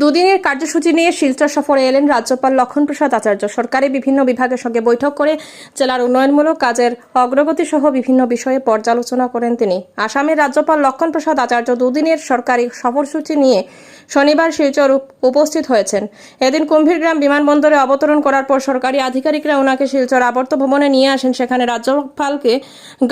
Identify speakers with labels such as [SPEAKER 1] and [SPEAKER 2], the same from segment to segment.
[SPEAKER 1] দুদিনের কার্যসূচি নিয়ে শিলচর সফরে এলেন রাজ্যপাল লক্ষণপ্রসাদ আচার্য। সরকারি বিভিন্ন বিভাগের সঙ্গে বৈঠক করে জেলার উন্নয়নমূলক কাজের অগ্রগতি সহ বিভিন্ন বিষয়ে পর্যালোচনা করেন তিনি। আসামের রাজ্যপাল লক্ষণপ্রসাদ আচার্য দুদিনের সরকারি সফরসূচি নিয়ে শনিবার শিলচর উপস্থিত হয়েছেন। এদিন কুম্ভীরগ্রাম বিমানবন্দরে অবতরণ করার পর সরকারি আধিকারিকরা ওনাকে শিলচর আবর্ত ভবনে নিয়ে আসেন। সেখানে রাজ্যপালকে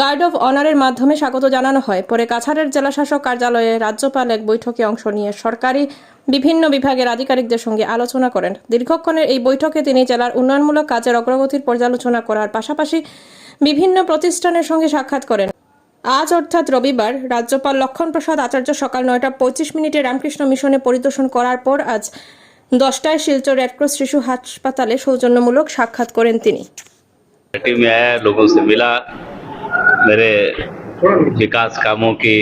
[SPEAKER 1] গার্ড অফ অনারের মাধ্যমে স্বাগত জানানো হয়। পরে কাছাড়ের জেলাশাসক কার্যালয়ে রাজ্যপাল এক বৈঠকে অংশ নিয়ে সরকারি বিভিন্ন বিভাগের আধিকারিকদের সঙ্গে আলোচনা করেন দীর্ঘক্ষণের এই বৈঠকে তিনি জেলার উন্নয়নমূলক কাজের অগ্রগতির পর্যালোচনা করার পাশাপাশি বিভিন্ন প্রতিষ্ঠানের সঙ্গে সাক্ষাৎ করেন আজ অর্থাৎ রবিবার রাজ্যপাল লক্ষণ প্রসাদ আচার্য সকাল নয়টা পঁচিশ মিনিটে রামকৃষ্ণ মিশনে পরিদর্শন করার পর আজ দশটায় শিলচর রেডক্রস শিশু হাসপাতালে সৌজন্যমূলক সাক্ষাৎ করেন তিনি
[SPEAKER 2] पार्टी में आया लोगों से मिला मेरे विकास कामों की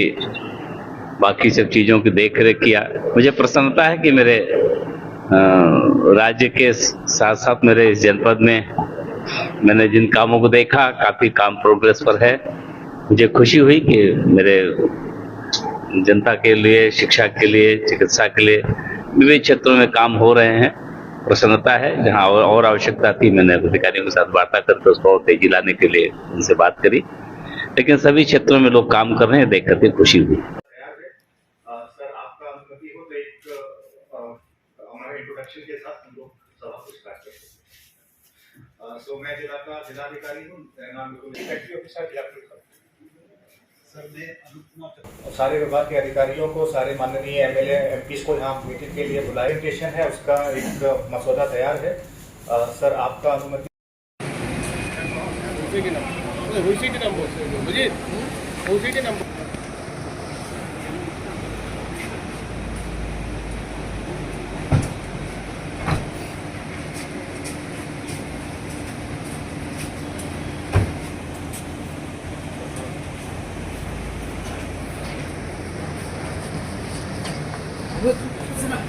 [SPEAKER 2] बाकी सब चीज़ों की देख रेख किया। मुझे प्रसन्नता है कि मेरे राज्य के साथ साथ मेरे इस जनपद में मैंने जिन कामों को देखा काफ़ी काम प्रोग्रेस पर है। मुझे खुशी हुई कि मेरे जनता के लिए शिक्षा के लिए चिकित्सा के लिए विभिन्न क्षेत्रों में काम हो रहे हैं। प्रसन्नता है जहाँ और, आवश्यकता थी मैंने अधिकारियों के साथ वार्ता करके उसको और तेज़ी लाने के लिए उनसे बात करी। लेकिन सभी क्षेत्रों में लोग काम कर रहे हैं देख करके खुशी हुई।
[SPEAKER 3] प्रोडक्शन के साथ हम लोग सभा को स्टार्ट करते हैं। सो मैं जिला का जिलाधिकारी हूँ नाम ऑफिसर जिला सर मैं अनुप सारे विभाग के अधिकारियों को सारे माननीय एम एल को यहाँ मीटिंग के लिए बुलाए स्टेशन है उसका एक मसौदा तैयार है। आ, सर आपका अनुमति
[SPEAKER 4] उसी के नाम उसी के नाम
[SPEAKER 3] बोलते हैं। मुझे उसी के नाम うっつまい。